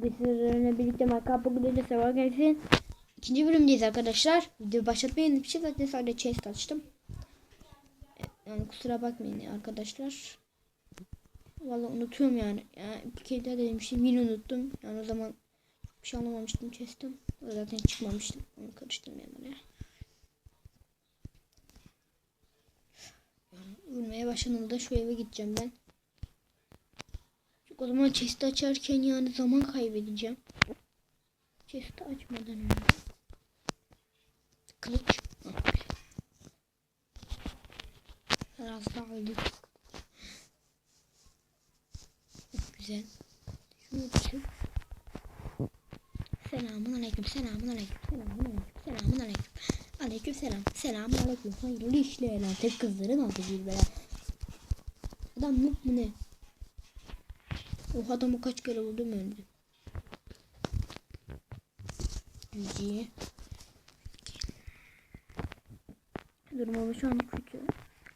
Bugün sizlerle birlikte Minecraft Pocket'de Survival Games'in ikinci bölümündeyiz arkadaşlar. Video başlatmayı unutmuşum zaten sadece chest açtım. Yani kusura bakmayın arkadaşlar. Vallahi unutuyorum yani. yani bir kere daha demiştim yine unuttum. Yani o zaman bir şey anlamamıştım chest'ten. O zaten çıkmamıştım. Onu karıştırmayayım oraya. Yani vurmaya başladığımda şu eve gideceğim ben. O zaman chest'i açarken yani zaman kaybedeceğim. Chest'i açmadan önce. Kılıç. Biraz daha öldük. Güzel. Şunu açıp. Selamun aleyküm, selamun aleyküm, selamun aleyküm, selamun aleyküm. Aleyküm selam, selamun aleyküm. Hayırlı işler. Tek kızların adı bir bela. Adam noob mu ne? O adamı kaç kere vurdum öldü. Güzel. Durumumuz şu an kötü.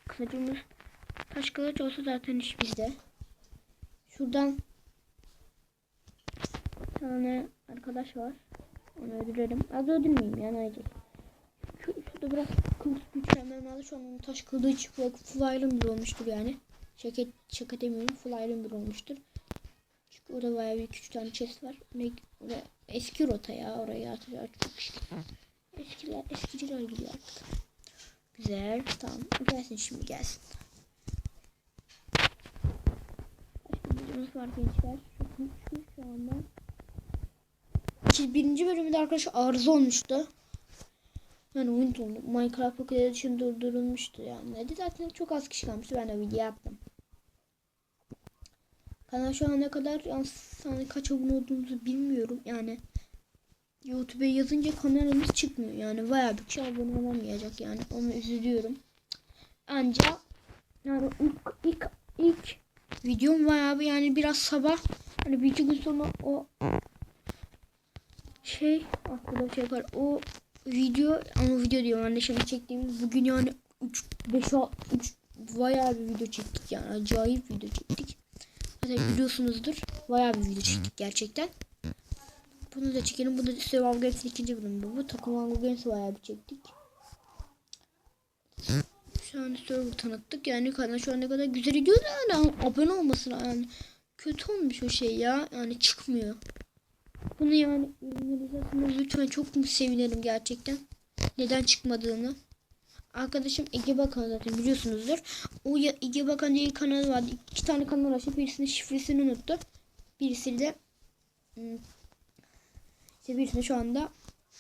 Kılıcımız taş kılıç olsa zaten iş bizde. Şuradan tane arkadaş var. Onu öldürelim. Az öldürmeyeyim yani ayrıca. Şu, şurada biraz kılıç güçlenmem lazım. Şu an onun taş kılıç full, iron olmuştur yani. Şaka, şaka demiyorum. Full iron olmuştur. Orada bayağı bir küçük tane chest var. Ne, orada eski rota ya. Oraya atacak çok şey. Eskiler, eskiciler gidiyor artık. Güzel. Tamam. Gelsin şimdi gelsin. Başka var gençler. Çok mutlu şu anda. İki- Birinci bölümde arkadaşlar arıza olmuştu. Yani oyun. Minecraft Pocket Edition durdurulmuştu yani. Dedi zaten çok az kişi kalmıştı. Ben de video yaptım. Kanal şu ana kadar yani kaç abone olduğumuzu bilmiyorum. Yani YouTube'a yazınca kanalımız çıkmıyor. Yani bayağı bir kişi abone olamayacak yani. Onu üzülüyorum. Ancak yani ilk ilk ilk videom bayağı bir yani biraz sabah hani bir iki gün sonra o şey aklımda şey var. O video ama video diyorum yani şimdi çektiğimiz bugün yani 3 5 3 bayağı bir video çektik yani acayip video çektik. Zaten biliyorsunuzdur. Bayağı bir video çektik gerçekten. Bunu da çekelim. Bu da Survival Games'in ikinci bölümü. Bu takım Hunger Games'i bayağı bir çektik. Şu an server tanıttık. Yani kanal şu ana kadar güzel gidiyor da yani abone olmasına yani. Kötü olmuş o şey ya. Yani çıkmıyor. Bunu yani lütfen çok mu sevinirim gerçekten. Neden çıkmadığını. Arkadaşım Ege Bakan zaten biliyorsunuzdur. O ya Ege Bakan diye kanalı vardı. İki tane kanal açtı. Birisinin şifresini unuttu. Birisi de hmm, işte birisini şu anda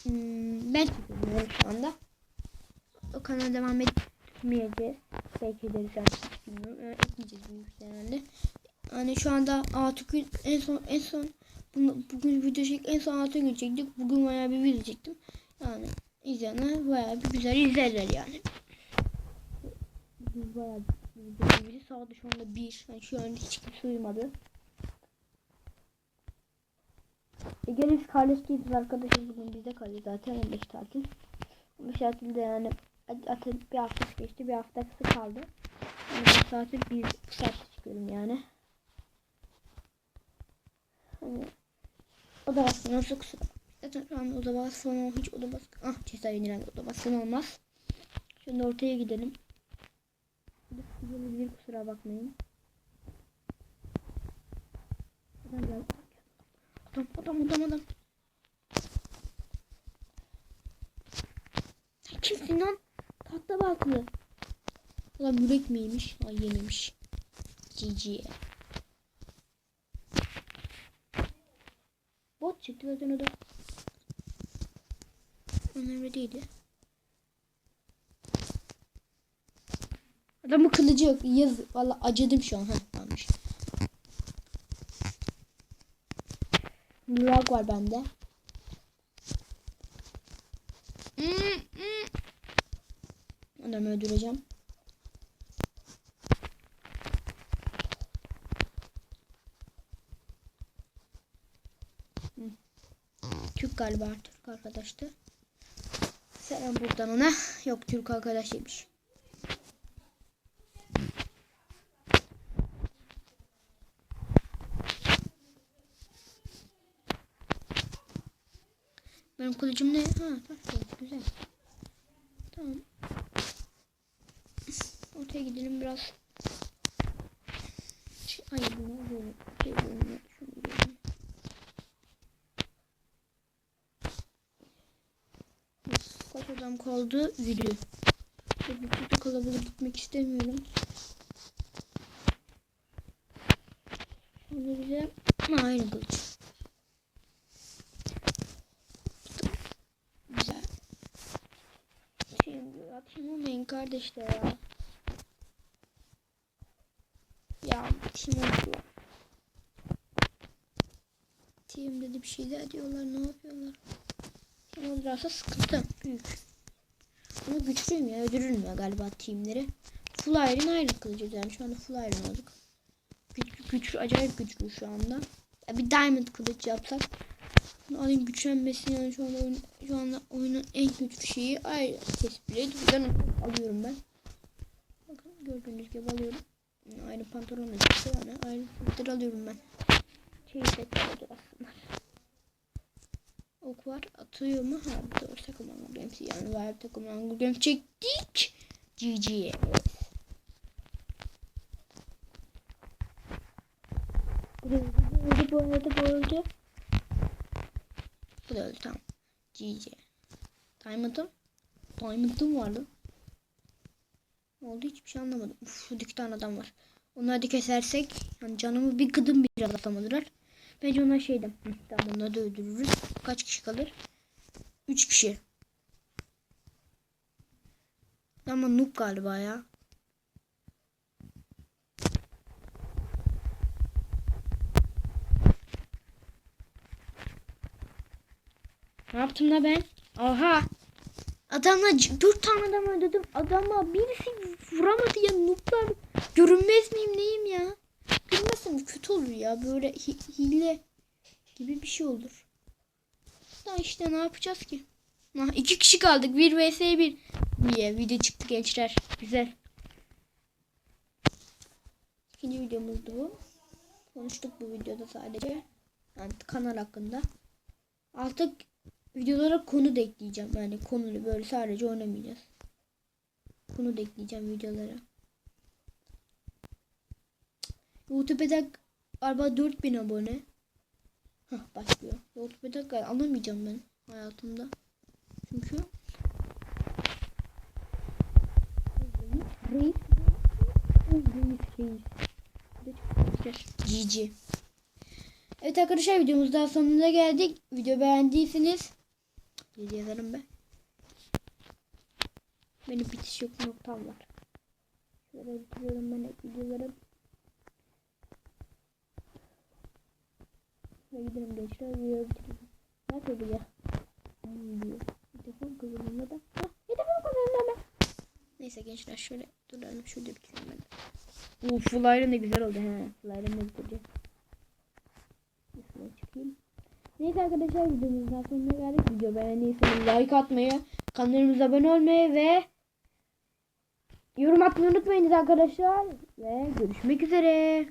hmm, ben çekiyorum şu anda. O kanala devam etmeyeceğiz. Belki ederiz hiç bilmiyorum. Yani etmeyeceğiz büyük ihtimalle. Yani şu anda artık en son en son bunu, bugün video çek en son gün çektik. Bugün bayağı bir video çektim. Yani izleyenler bayağı bir güzel izlerler yani. Bayağı bir video saat şu bir. Yani şu an hiç kimse uyumadı. Ege'nin kardeş değiliz arkadaşız bugün bizde kalıyor zaten 15 tatil. 15 tatilde yani zaten bir hafta geçti bir haftası kaldı. Yani bu saatte bir bu saatte çıkıyorum yani. Hani oda baskını nasıl kusura Zaten şu an oda baskını hiç oda baskını ah ceza yenilen oda baskını olmaz. Şimdi ortaya gidelim. Bir kusura bakmayın. Adam. Adam adam adam kimsin lan? Tahta balklı. Ulan yürek miymiş? Ay yememiş. Cici. Bot çıktı zaten o. Önemli değildi. Adamın kılıcı yok. Yaz. Valla acıdım şu an. Heh, almış. Lag var bende. Adamı öldüreceğim. Türk galiba Türk arkadaştı. Selam buradan ona. Yok Türk arkadaşıymış. Benim kılıcım ne? Ha bak güzel. Tamam. Ortaya gidelim biraz. Şey, hayır bunu böyle. Şey böyle. Şunu böyle. Adam kaldı? Video. Tabii çok da kalabalık gitmek istemiyorum. Şimdi bize aynı kılıç. Güzel. Şimdi atayım kardeşler ya. Ya kim oldu? Team dedi bir şeyler diyorlar ne yapıyorlar? Kim olursa sıkıntı büyük. Ama güçlüyüm ya öldürürüm galiba teamleri. Full Iron ayrı kılıcı yani şu anda Full Iron olduk. Güç, güçlü acayip güçlü şu anda. Ya bir Diamond kılıç yapsak. Alayım güçlenmesin yani şu anda oyun, şu anda oyunun en güçlü şeyi ayrı tespit onu alıyorum ben. Bakın gördüğünüz gibi alıyorum. Ayrı pantolon da çıktı yani ayrı filtre alıyorum ben. Şey tekrar aslında. Ok var atıyor mu? Ha bu doğru takımdan Games yani var takımdan Games çektik. GG. Öldü, bu öldü, bu öldü. Bu da öldü tamam. GG. Diamond'ım. Diamond'ım vardı. Ne oldu hiçbir şey anlamadım. Uf, iki tane adam var. Onları da kesersek yani canımı bir gıdım biraz atamadılar. Bence onlar şeydim. Hı, tamam onları da öldürürüz. Kaç kişi kalır? 3 kişi. Ama noob galiba ya. Ne yaptım da ben? Aha. Adamla dört tane adam öldürdüm. Adama birisi vuramadı ya nooblar. Görünmez miyim neyim ya? Görünmezsem kötü olur ya. Böyle hi- hile gibi bir şey olur. Da işte ne yapacağız ki? Ha, iki kişi kaldık. 1 vs 1 diye video çıktı gençler. Güzel. İkinci videomuzdu bu. Konuştuk bu videoda sadece. Yani kanal hakkında. Artık videolara konu da ekleyeceğim. Yani konulu böyle sadece oynamayacağız. Konu da ekleyeceğim videolara. YouTube'da galiba 4000 abone. Hah başlıyor. YouTube'da galiba alamayacağım ben hayatımda. Çünkü Reis Reis GG Evet arkadaşlar videomuz daha sonuna geldik. Video beğendiyseniz Geri yazarım ben. Benim bitiş yok noktam var. Şöyle bitiriyorum ben hep Ve gidelim gençler videoyu bitiriyorum. Nerede bu ya? Video. Telefon kazanımda da. Hah telefon kazanımda da. Neyse gençler şöyle duralım şurada bitirelim ben. Uuu full iron ne güzel oldu he. Full iron ne güzel. Şuradan çıkayım. Neyse arkadaşlar videomuzun sonuna geldik. Video beğendiyseniz like atmayı, kanalımıza abone olmayı ve yorum atmayı unutmayınız arkadaşlar. Ve görüşmek üzere.